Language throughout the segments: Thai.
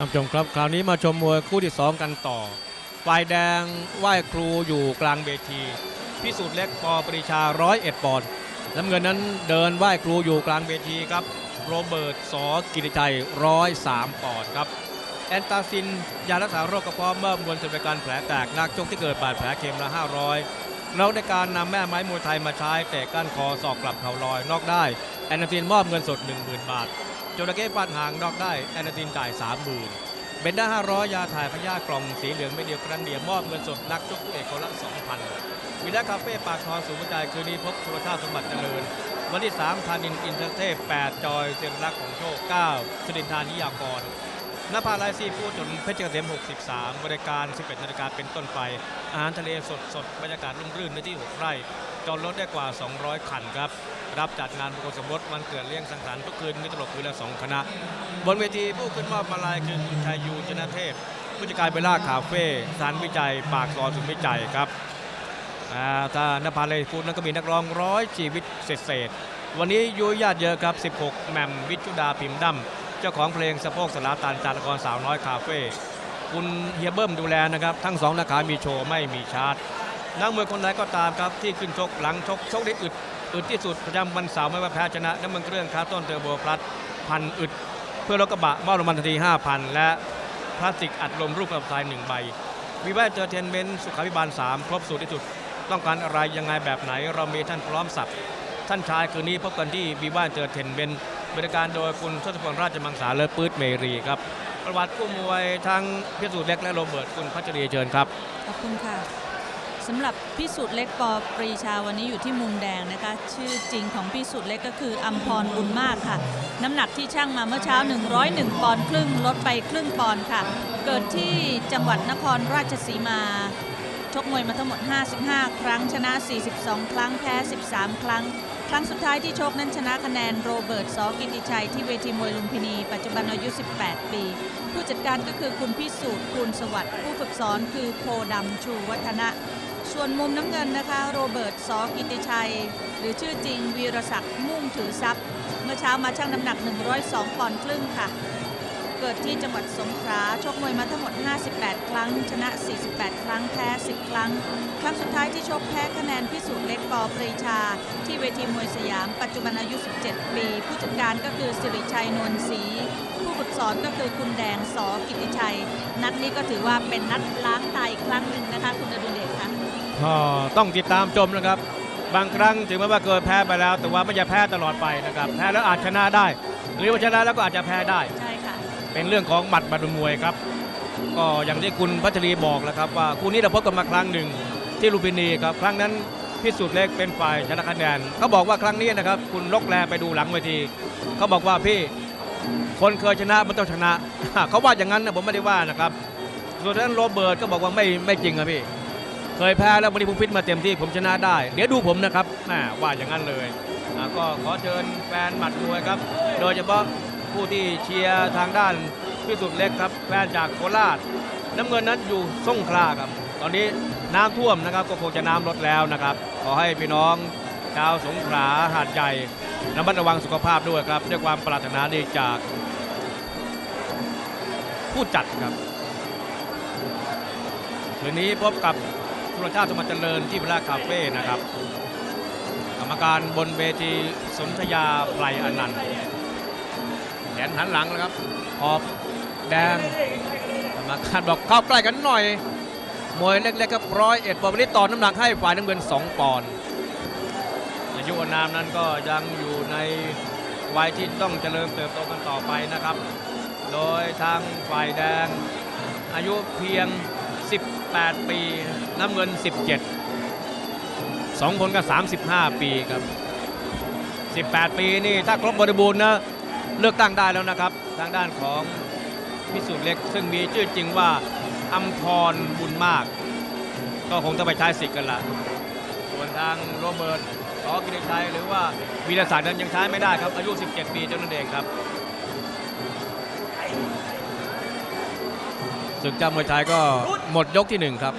ท่านผู้ชมครับคราวนี้มาชมมวยคู่ที่ 2 กันต่อ ฝ่ายแดงไหว้ครูอยู่กลางเวที พิสูจน์เล็กปอปรีชาร้อยเอ็ดปอนด์น้ำเงินนั้นเดินไหว้ครูอยู่กลางเวทีครับ โรเบิร์ตสอกิติชัยร้อยสามปอนด์ครับ แอนตาซิน ยารักษาโรคกระเพาะเมื่อมวลสถานการแผลแตกนักจกที่เกิดบาดแผลเข็มละ 500เราในการนำแม่ไม้มวยไทยมาใช้เตะก้านคอศอกกลับเข่าลอยนอกได้ แอนตาซินมอบเงินสด 10,000 บาท จระเข้ฟาดหางนอกได้แอนาซินจ่าย30,000เบนด้า500 ยาถ่ายพยากล่องสีเหลืองไม่เดียวกระเดียมมอบเงินสดนักชกคู่เอกคนละ 2,000วิลล่าคาเฟ่ปากทองสูงกระจายคืนนี้พบสุรชาติสมบัติเจริญ วันที่ 3 ธานินอินเตอร์เทพ 8 จอยเซนรักของโชค 9สุดินทานิยากรนภาลายซีฟู้ดถนเพชรเกษม 63 บริการ 11 นาฬิกาเป็นต้นไป อาหารทะเลสดสดบรรยากาศร่มรื่นในที่ 6 ไร่ จอดรถได้กว่า 200 คันครับ รับจัดงานมงคลสมรสวันเกิดเลี้ยงสังสรรค์ทุกคืนมีตลกคืนละสองคณะ บนเวทีผู้ขึ้นมอบมาลายคือคุณชายยูชนะเทพผู้จัดการเบล่าคาเฟ่สถารวิจัย ปากซอยสุนวิจัยครับอ่าถ้านภาเลยฟูดนั้นก็มีนักร้องร้อยชีวิตเศษๆวันนี้ยุยญาติเยอะครับ 16 แมมวิชุดาพิมพ์ดำเจ้าของเพลงสะโพกสลาตันจารละครสาวน้อยคาเฟ่คุณเฮียเบิ้มดูแลนะครับ ทั้งสองนาขามีโชว์ไม่มีชาร์จ นักมวยคนไหนก็ตามครับที่ขึ้นชกหลังชกชกได้อึดอึดที่สุดประจำวันเสาร์ไม่ว่าแพ้ชนะน้ำมันเครื่องคาร์ต้นเทอร์โบพลัสพันอึด เพื่อรถกระบะมอบรางวัลทันที 5,000 และพลาสติกอัดลมรูปกระสายหนึ่งใบวีไวเจอเทนเมนต์สุขาภิบาล 3 ครบสูตรที่สุด ต้องการอะไรยังไงแบบไหน เรามีท่านพร้อมสับท่านชายคืนนี้พบกันที่วีไวเจอเทนเมนบริการโดยคุณทศพลราชมังสาและปื๊ดเมรีครับ ประวัติคู่มวยทั้งพิสูจน์เล็กและโรเบิร์ตคุณพัชรีเชิญครับ ขอบคุณค่ะ สำหรับพิสูจน์เล็กปอปรีชาวันนี้อยู่ที่มุมแดงนะคะ ชื่อจริงของพิสูจน์เล็กก็คืออัมพรบุญมากค่ะ น้ำหนักที่ช่างมาเมื่อเช้า 101 ปอนด์ครึ่ง ลดไปครึ่งปอนด์ค่ะ เกิดที่จังหวัดนครราชสีมา ชกมวยมาทั้งหมด 55 ครั้งชนะ 42 ครั้งแพ้ 13 ครั้ง ครั้งสุดท้ายที่ชกนั้นชนะคะแนนโรเบิร์ตสอกิติชัยที่เวทีมวยลุมพินี ปัจจุบันอายุ 18 ปีผู้จัดการก็คือคุณพิสูจน์คุณสวัสดิ์ผู้ฝึกสอนคือโพดำชูวัฒนะ ส่วนมุมน้ำเงินนะคะ โรเบิร์ตสอกิติชัย หรือชื่อจริงวีรศักดิ์มุ่งถือทรัพย์ เมื่อเช้ามาชั่งน้ำหนัก 102ปอนด์ครึ่งค่ะ เกิดที่จังหวัดสงขลาชกมวยมาทั้งหมด 58 ครั้ง ชนะ 48 ครั้งแพ้ 10 ครั้ง ครั้งสุดท้ายที่ชกแพ้คะแนนพิสูจน์เล็กปอปรีชา ที่เวทีมวยสยาม ปัจจุบันอายุ 17 ปี ผู้จัดการก็คือสิริชัยนวลศรีผู้ฝึกสอนก็คือคุณแดงสอกิติชัย นัดนี้ก็ถือว่าเป็นนัดล้างตายอีกครั้งหนึ่งนะคะ คุณอดุลเดชค่ะ ต้องติดตามชมนะครับ บางครั้งถึงแม้ว่าเกิดแพ้ไปแล้ว แต่ว่าไม่จะแพ้ตลอดไปนะครับ แพ้แล้วอาจชนะได้ หรือว่าชนะแล้วก็อาจจะแพ้ได้ ใช่ค่ะ เป็นเรื่องของหมัดบัดมวยครับ ก็อย่างที่คุณพัชรีบอกแล้วครับว่าคู่นี้เราพบกันมาครั้งหนึ่งที่ลุมพินีครับ ครั้งนั้นพิสูจน์เล็กเป็นฝ่ายชนะคะแนนเขาบอกว่าครั้งนี้นะครับคุณลกแลไปดูหลังเวทีเขาบอกว่าพี่คนเคยชนะมันต้องชนะ เขาว่าอย่างนั้นนะผมไม่ได้ว่านะครับ ส่วนนั้นโรเบิร์ตก็บอกว่าไม่ไม่จริงอะพี่ เคยแพ้แล้ววันนี้ผมฟิตมาเต็มที่ผมชนะได้ เดี๋ยวดูผมนะครับแหมว่าอย่างนั้นเลยก็ขอเชิญแฟนหมัดมวยครับ โดยเฉพาะผู้ที่เชียร์ทางด้านพิสุทธิ์เล็กครับแฟนจากโคราช น้ำเงินนั้นอยู่สงขลาครับ ตอนนี้น้ำท่วมนะครับก็คงจะน้ำลดแล้วนะครับ ขอให้พี่น้องชาวสงขลาหาดใหญ่ระมัดระวังสุขภาพด้วยครับ ด้วยความปรารถนาดีจาก ผู้จัดครับคืนนี้พบกับ สุรชาติสมบัติเจริญที่เวลาคาเฟ่นะครับ กรรมการบนเวทีสนธยาไพรอนันต์แขนหันหลังแล้วครับขอบแดงกรรมการบอกเข้าใกล้กันหน่อย มวยเล็กๆครับร้อยเอ็ดปอนด์วันนี้ต่อน้ำหนักให้ฝ่ายน้ำเงิน 2 ปอนด์อายุอานามนั้นก็ยังอยู่ในวัยที่ต้องเจริญเติบโตกันต่อไปนะครับ โดยทางฝ่ายแดงอายุเพียง 18 ปี น้ำเงิน 17สองคนก็ 35 ปีครับ 18 ปีนี่ถ้าครบบริบูรณ์นะเลือกตั้งได้แล้วนะครับ ทางด้านของพิสูจน์เล็ก ซึ่งมีชื่อจริงว่าอัมพรบุญมาก ก็คงต้องไปใช้สิทธิ์กันละส่วนทางโรเบิร์ตขอกิติชัยหรือว่าวีรศักดิ์นั้นยังใช้ไม่ได้ครับ อายุ 17 ปีเจ้านั้นเองครับ ศึกเจ้ามวยไทยก็หมดยกที่หนึ่งครับ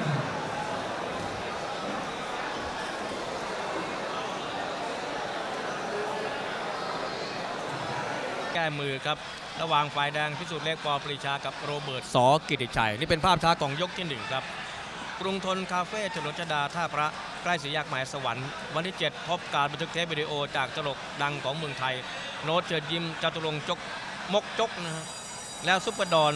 แก้มือครับ ระหว่างฝ่ายแดงพิสูจน์เล็กปอปรีชากับโรเบิร์ตสอกิติชัย นี่เป็นภาพช้าของยกที่หนึ่งครับ กรุงทนคาเฟ่ถนนจดาท่าพระใกล้สีแยกหมายสวรรค์ วันที่ 7 พบการบันทึกเทปวิดีโอจากตลกดังของเมืองไทย โน้ตเชิญยิ้มจตุรงค์จกมกจกนะฮะแล้วซุปเปอร์ดอน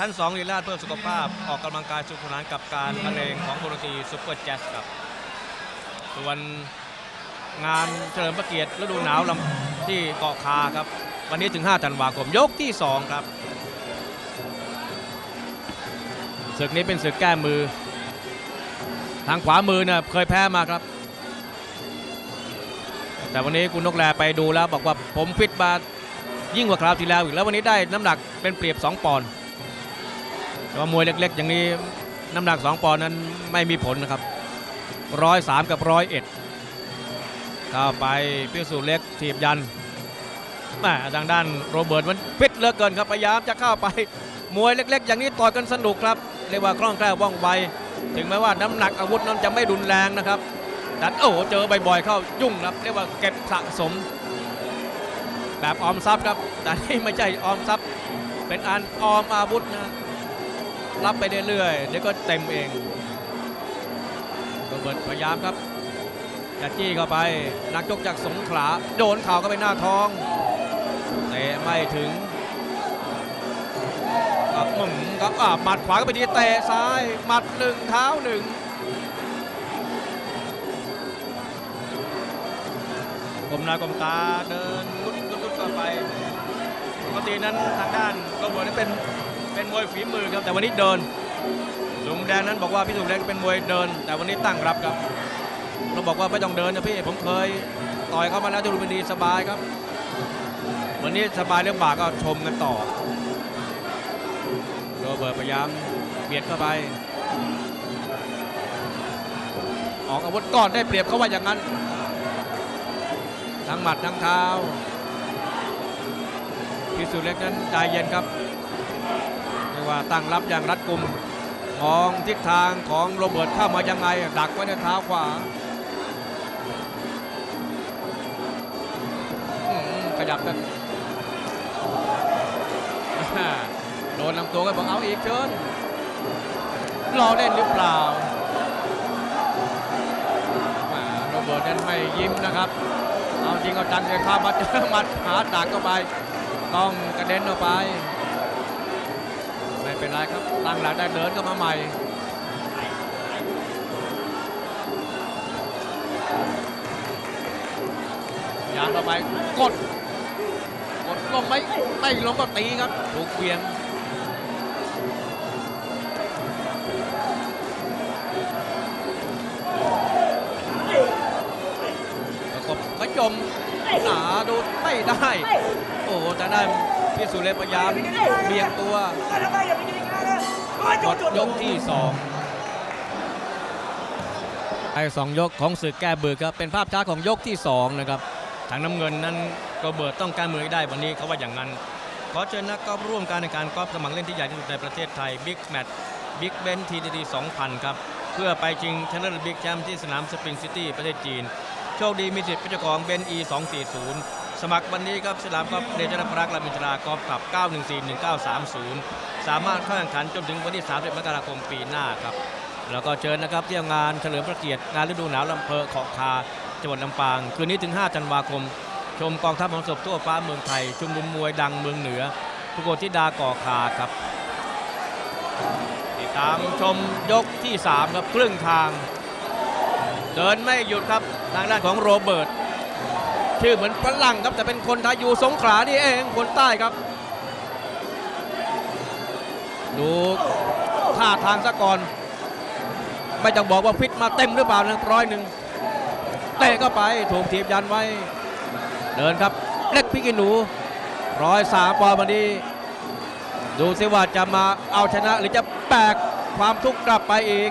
ท่านสองลีลาศเพื่อสุขภาพออกกำลังกายสนุกสนานกับการบรรเลงของวงดนตรีซุปเปอร์แจ๊สครับส่วนงานเฉลิมพระเกียรติฤดูหนาวลำที่เกาะคาครับ วันนี้ถึง 5 ธันวาคมยกที่ 2 ครับศึกนี้เป็นศึกแก้มือ ทางขวามือเนี่ยเคยแพ้มาครับ แต่วันนี้คุณนกแลไปดูแล้วบอกว่าผมฟิตมายิ่งกว่าคราวที่แล้วอีกแล้ววันนี้ได้น้ำหนักเป็นเปรียบ 2 ปอนด์ ว่ามวยเล็กๆ อย่างนี้น้ำหนัก 2 ปอนด์นั้นไม่มีผลนะครับร้อยสามกับร้อยเอ็ดเข้าไปพิสูจน์เล็กถีบยันแม่ทางด้านโรเบิร์ตมันฟิตเหลือเกินครับพยายามจะเข้าไปมวยเล็ก ๆ อย่างนี้ต่อยกันสนุกครับเรียกว่าคล่องแคล่วว่องไวถึงแม้ว่าน้ำหนักอาวุธนั้นจะไม่รุนแรงนะครับแต่โอ้โหเจอบ่อยๆเข้ายุ่งครับเรียกว่าเก็บสะสม แบบออมทรัพย์ครับแต่นี่ไม่ใช่ออมทรัพย์ เป็นอันออมอาวุธนะ รับไปเรื่อยๆเดี๋ยวก็เต็มเองโรเบิร์ตพยายามครับจะจี้เข้าไปนักยกจากสงขลาโดนเข่าก็ไปหน้าท้องเตะไม่ถึงครับหมึงครับอ่าหมัดขวาก็ไปดีเตะซ้ายหมัดหนึ่งเท้าหนึ่งกลมหน้ากลมตาเดินลุดลุดลุดเข้าไปปกตินั้นทางด้านโรเบิร์ตเป็น เป็นมวยฝีมือครับแต่วันนี้เดินลุงแดงนั้นบอกว่าพี่สุเล็กเป็นมวยเดิน แต่วันนี้ตั้งรับครับเราบอกว่าไม่ต้องเดินนะพี่ผมเคยต่อยเข้ามาแล้วที่ลุมพินีสบายครับ วันนี้สบายเรื่องบากก็ชมกันต่อโรเบิร์ตพยายามเบียดเข้าไป ออกอาวุธก่อนได้เปรียบเขาว่าอย่างนั้นทั้งหมัดทั้งเท้าพิสุทธิ์เล็กนั้นใจเย็นครับ ว่าตั้งรับอย่างรัดกุมมองทิศทางของโรเบิร์ตเข้ามายังไง ดักไว้ในเท้าขวาขยับกันโดนลำตัวก็บอกเอาอีกเชิญรอเล่นหรือเปล่าโรเบิร์ตนั้นไม่ยิ้มนะครับ เอาจริงเอาจังเลยข้ามาเจอมัดหาดักเข้าไป ต้องกระเด็นออกไป เป็นไรครับ ตั้งหลักได้เดินก็มาใหม่ยางเข้าไปกด กดลงไหมไม่ลงก็ตีครับถูกเบียงประกบขยมหนาดูไม่ได้ โอ้แต่ได้ พี่สุเรศพยายามเบียงตัวหมดยกที่สองไอ้สองยกของศึกแก้เบือครับเป็นภาพช้าของยกที่สองนะครับทางน้ำเงินนั้นโรเบิร์ตต้องการมือให้ได้วันนี้เขาว่าอย่างนั้น ขอเชิญนักกอล์ฟร่วมการในการกอล์ฟสมัครเล่นที่ใหญ่ที่สุดในประเทศไทยบิ๊กแมตช์บิ๊กเบนทีดี2000ครับ เพื่อไปชิงชนะเลิศบิ๊กแชมป์ที่สนามสปริงซิตี้ประเทศจีน โชคดีมีสิทธิ์เป็นเจ้าของเบนอี240ส สมัครวันนี้ครับสนามกอล์ฟเดชนพรักษ์ลามินทรากอล์ฟคลับ 9141930 สามารถเข้าแข่งขันจนถึงวันที่ 30 มกราคมปีหน้าครับ แล้วก็เชิญนะครับเที่ยวงานเฉลิมพระเกียรติงานฤดูหนาวลำเพอเขาะคาจังหวัดลำปาง คืนนี้ถึง 5 ธันวาคม ชมกองทัพของศพทั่วฟ้าเมืองไทย ชุมนุมมวยดังเมืองเหนือทุกคนที่ดาก่อคาครับติดตามชมยกที่3ครับครึ่งทาง เดินไม่หยุดครับทางด้านของโรเบิร์ต ชื่อเหมือนฝรั่งครับแต่เป็นคนไทยอยู่สงขลานี่เองคนใต้ครับ ดูท่าทางซะก่อน ไม่ต้องบอกว่าฟิตมาเต็มหรือเปล่านะร้อยหนึ่งเตะก็ไปถูกทีบยันไว้ เดินครับ เล็กพิกินหนูร้อยสามปอนด์วันนี้ ดูซิว่าจะมาเอาชนะหรือจะแบกความทุกข์กลับไปอีก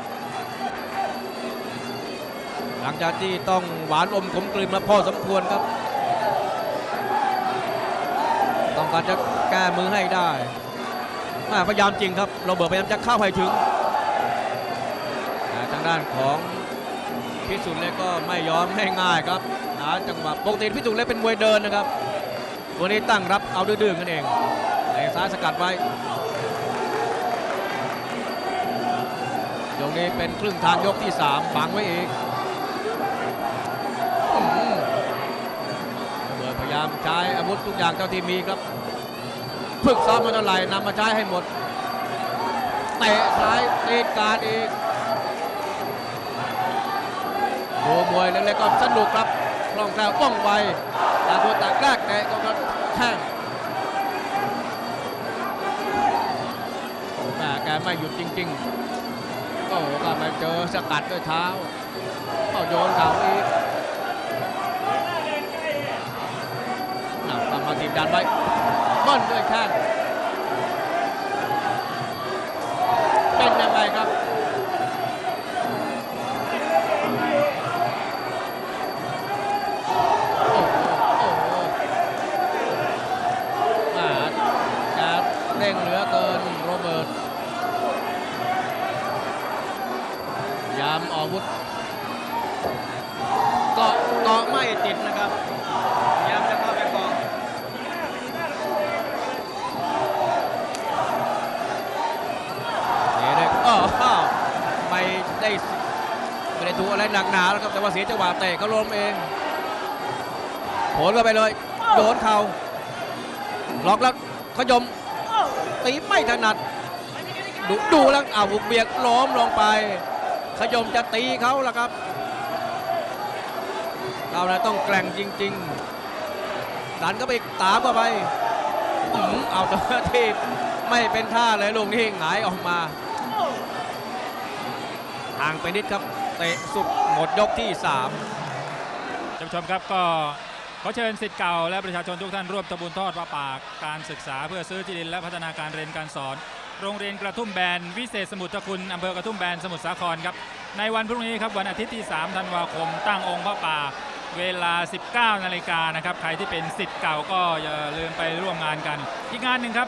หลังจากที่ต้องหวานอมขมกลืนมาพอสมควรครับ องการจะแก้มือให้ได้พยายามจริงครับโรเบิร์ตพยายามจะเข้าให้ถึงทางด้านของพิสุทธิ์เล็กก็ไม่ยอมง่ายๆครับหาจังหวะปกติพิสุทธิ์เล็กเป็นมวยเดินนะครับตัวนี้ตั้งรับเอาดื้อๆกันเองเตะซ้ายสกัดไว้ยกนี้เป็นครึ่งทางยกที่ 3 ฝังไว้อีก วุธทุกอย่างเท่าที่มีครับฝึกซ้อมมาเท่าไหร่นำมาใช้ให้หมดเตะซ้ายตีการดอีกดูมวยเล็กๆก็สนุกครับคล่องแคล่วว่องไวต่างคนต่างแรกเตะก็แข้งแม่แกไม่หยุดจริงๆโอ้โหก็มาเจอสกัดด้วยเท้าก็โยนเข่าอีก ดันไว้เบิ้ลด้วยแข้งเป็นยังไงครับโอ้โหโอ้โหมาจะเร่งเหลือเกินโรเบิร์ตยามออกอาวุธเกาะเกาะไม่ติดนะครับ หนักหนาแล้วครับแต่ว่าเสียจังหวะเตะเขาล้มเองโผลเข้าไปเลยโดนเข่าล็อกแล้วขยมตีไม่ถนัดดูดูแล้วอ้าวบุกเบียกล้มลงไป ขยมจะตีเขาแล้วครับเรานะต้องแกร่งจริง ๆ ดันก็ไปตามเข้าไปอื้อหือเอาตัวทีไม่เป็นท่าเลยลูกนี้หงายออกมาห่างไปนิดครับ เตะสุดหมดยกที่3ท่านผู้ชมครับก็ขอเชิญสิทธิ์เก่าและประชาชนทุกท่านร่วมตะบุญทอดประปากการศึกษาเพื่อซื้อที่ดินและพัฒนาการเรียนการสอน โรงเรียนกระทุ่มแบน วิเศษสมุทรคุณอำเภอกระทุ่มแบนสมุทรสาครครับในวันพรุ่งนี้ครับวันอาทิตย์ที่ 3 ธันวาคม ตั้งองค์พระป่าเวลา 19 นาฬิกานะครับ ใครที่เป็นสิทธิ์เก่าก็อย่าลืมไปร่วมงานกัน อีกงานหนึ่งครับ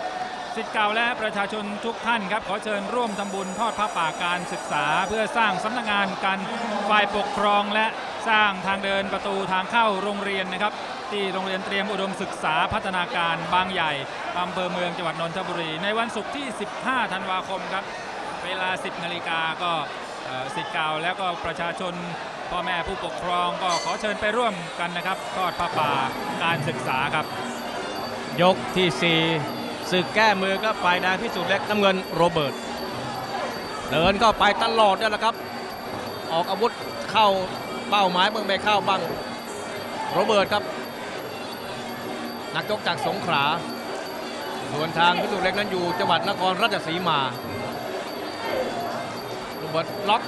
สิทธิ์เก่าและประชาชนทุกท่านครับ ขอเชิญร่วมทำบุญทอดพระป่าการศึกษา เพื่อสร้างสำนักงานการฝ่ายปกครองและสร้างทางเดินประตูทางเข้าโรงเรียนนะครับ ที่โรงเรียนเตรียมอุดมศึกษาพัฒนาการบางใหญ่อำเภอเมืองจังหวัดนนทบุรี ในวันศุกร์ที่ 15 ธันวาคมครับ เวลา 10 นาฬิกาก็สิทธิ์เก่าแล้วก็ประชาชนพ่อแม่ผู้ปกครองก็ขอเชิญไปร่วมกันนะครับทอดพระป่าการศึกษาครับ ยกที่ 4 ศึกแก้มือก็ฝ่ายแดงพิสูจน์เล็กน้ำเงินโรเบิร์ตเดินเข้าไปตลอดนี่แหละครับ ออกอาวุธเข้าเป้าหมายเมืองไปเข้าบ้างโรเบิร์ตครับ นักยกจากสงขลาส่วนทางพิสูจน์เล็กนั้นอยู่จังหวัดนครราชสีมาโรเบิร์ตล็อก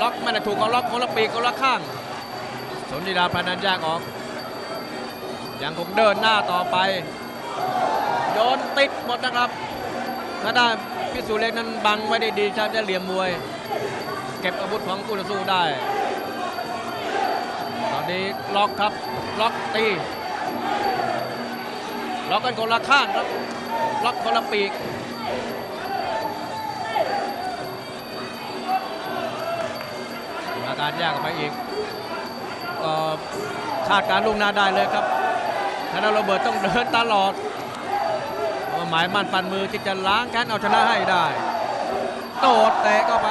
ล็อกไม่ได้ถูกเขาล็อกคนละปีกคนละข้าง สนธิดาพนันแยกออกยังคงเดินหน้าต่อไป โยนติดหมดนะครับถ้าได้พิสูจน์เล็กนั้นบังไว้ได้ดีจะได้เหลี่ยมมวย เก็บอาวุธของคู่ต่อสู้ได้ ตอนนี้ล็อกครับล็อกตีล็อกกันคนละข้างครับล็อกคนละปีกอาการยากออกไปอีกก็คาดการล่วงหน้าได้เลยครับธนาโรเบิร์ตต้องเดินตลอด หมายมั่นปันมือที่จะล้างแค้นเอาชนะให้ได้โดดเตะเข้าไป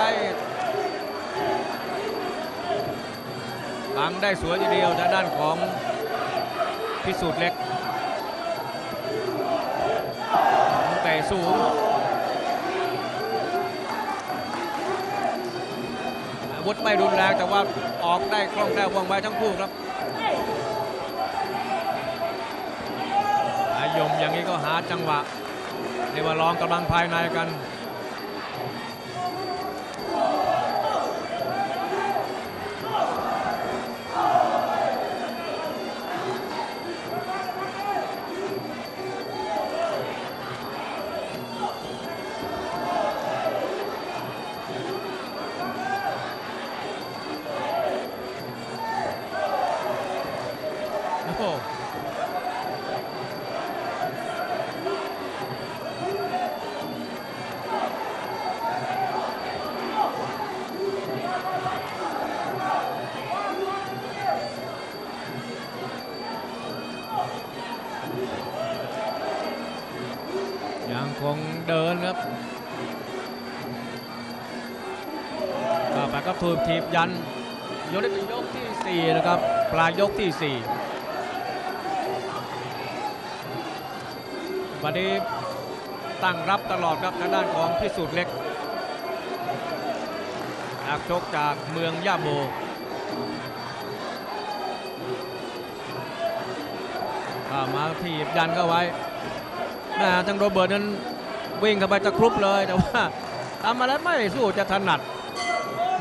บังได้สวยทีเดียวทางด้านของพิสูจน์เล็กเตะสูงอาวุธไม่รุนแรงแต่ว่าออกได้คล่องแคล่วว่องไวทั้งคู่ครับอายมอย่างนี้ก็หาจังหวะ เรียกว่าลองกำลังภายในกัน ครับก็ไปกับทูบทีบยันยกได้เป็นยกที่ 4 นะครับ ปลายยกที่ 4 วันนี้ตั้งรับตลอดครับทางด้านของพิสูจน์เล็ก นักชกจากเมืองย่าโบมาถีบยันเข้าไว้นะทางโรเบิร์ตนั้น วิ่งเข้าไปตะครุบเลยแต่ว่าทำอะไรไม่สู้จะถนัด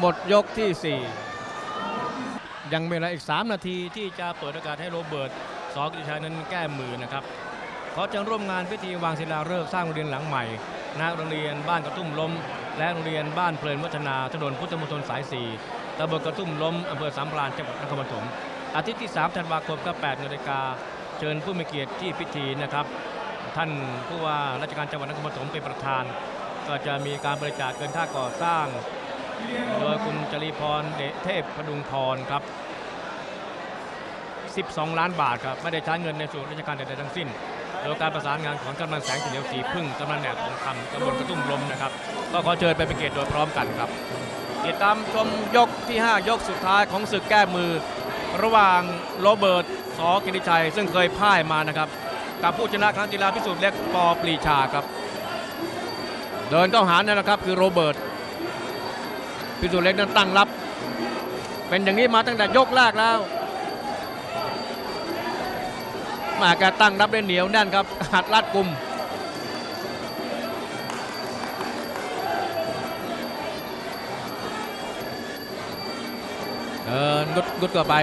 หมดยกที่ 4 ยังมีเวลาอีก 3 นาทีที่จะเปิดโอกาสให้โรเบิร์ตสอกิชัยนั้นแก้มือนะครับเขาจะร่วมงานพิธีวางศิลาฤกษ์สร้างโรงเรียนหลังใหม่ณโรงเรียนบ้านกระทุ่มล้ม และโรงเรียนบ้านเพลินวัฒนาถนนพุทธมณฑลสาย 4ตำบลกระทุ่มล้มอำเภอสามพรานจังหวัดนครปฐมอาทิตย์ที่ 3 ธันวาคมก็8นาฬิกาเชิญผู้มีเกียรติที่พิธีนะครับ ท่านผู้ว่าราชการจังหวัดนครปฐมเป็นประธาน ก็จะมีการบริจาคเงินค่าก่อสร้าง โดยคุณจรีพรเดชเทพพดุงพรครับ 12 ล้านบาทครับ ไม่ได้ใช้เงินในส่วนราชการใดๆทั้งสิ้น โดยการประสานงานของกำนันแสงสีเฉลียวสีพึ่งกำนันแหนบทองคำตำบลกระตุ้มลมนะครับ ก็ขอเชิญไปเป็นเกียรติโดยพร้อมกันครับ ติดตามชมยกที่ 5 ยกสุดท้ายของศึกแก้มือ ระหว่างโรเบิร์ตสอกิติชัย ซึ่งเคยพ่ายมานะครับ กับผู้ชนะครั้งกีฬาพิสูจน์เล็กปอปรีชาครับ เดินเข้าหานั่นแหละครับคือโรเบิร์ตพิสูจน์เล็กนั้นตั้งรับ เป็นอย่างนี้มาตั้งแต่ยกแรกแล้วมาแกตั้งรับได้เหนียวแน่นครับหัดลัดกลุ่มเดินกุดกุดเข้าไป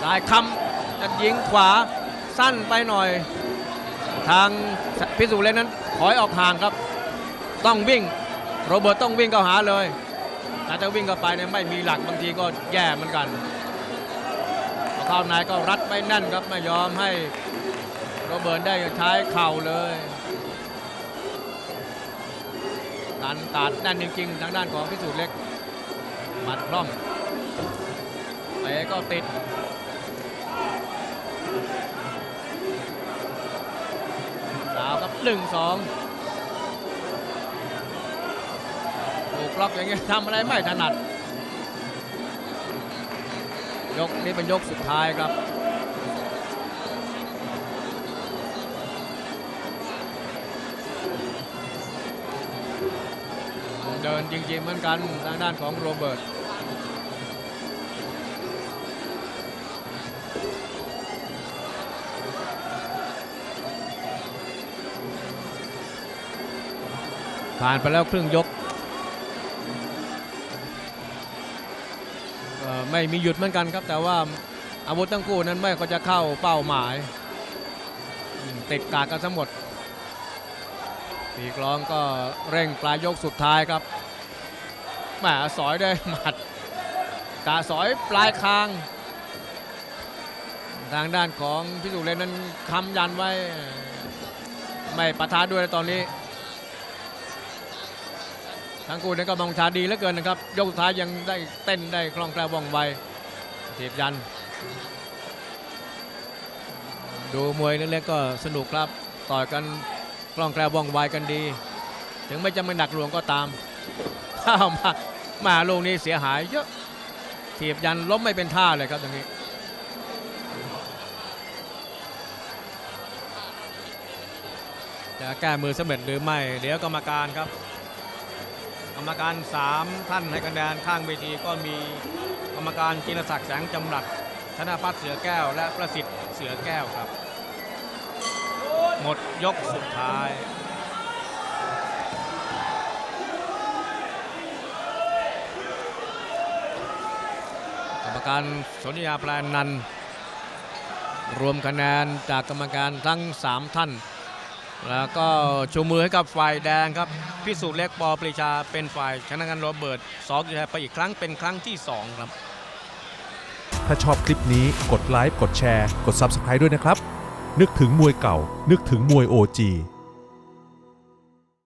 ซ้ายคำจะยิงขวาสั้นไปหน่อย ทางพิสูจน์เล็กนั้นถอยออกห่างครับ ต้องวิ่งโรเบิร์ตต้องวิ่งเข้าหาเลยถ้าจะวิ่งเข้าไปเนี่ยไม่มีหลักบางทีก็แย่เหมือนกันเข้าในก็รัดไปแน่นครับไม่ยอมให้โรเบิร์ตได้ใช้เข่าเลยการตัดแน่นจริงๆทางด้านของพิสูจน์เล็กหมัดคล่อมเตะก็ติด หนึ่งสองถูกล็อกอย่างเงี้ยทำอะไรไม่ถนัด ยกนี้เป็นยกสุดท้ายครับเดินจริงๆเหมือนกันทางด้านของโรเบิร์ต ผ่านไปแล้วครึ่งยก ไม่มีหยุดเหมือนกันครับ แต่ว่าอาวุธทั้งคู่นั้นไม่ก็จะเข้าเป้าหมายติดกาดกันทั้งหมดปีกร้องก็เร่งปลายยกสุดท้ายครับแหมสอยได้หมัดกาสอยปลายคาง ทางด้านของพิสุเลนนั้นคำยันไว้ ไม่ปะทะด้วยตอนนี้ ทั้งคู่นั้นก็บังชาดีเหลือเกินนะครับ ยกสุดท้ายยังได้เต้นได้คล่องแคล่วว่องไวถีบยัน ดูมวยเล็กๆก็สนุกครับต่อยกันคล่องแคล่วว่องไวกันดี ถึงไม่จะไม่หนักหลวงก็ตามเข้ามามาลูกนี้เสียหายเยอะถีบยันล้มไม่เป็นท่าเลยครับตรงนี้จะแก้มือสำเร็จหรือไม่ เดี๋ยวกรรมการครับ กรรมการ 3 ท่านให้คะแนนข้างเวทีก็มีกรรมการจิรศักดิ์แสงจำรัดธนพัฒน์เสือแก้ว และประสิทธิ์เสือแก้วครับ หมดยกสุดท้ายกรรมการสนธิยาแปลนันรวมคะแนนจากกรรมการทั้ง 3 ท่าน แล้วก็ชูมือให้กับฝ่ายแดงครับ พิสูจน์เล็กปอปรีชาเป็นฝ่ายชนะกันโรเบิร์ตสองอยู่ไปอีกครั้งเป็นครั้งที่ 2 ครับ ถ้าชอบคลิปนี้กดไลค์กดแชร์ กด Subscribe ด้วยนะครับ นึกถึงมวยเก่า นึกถึงมวย OG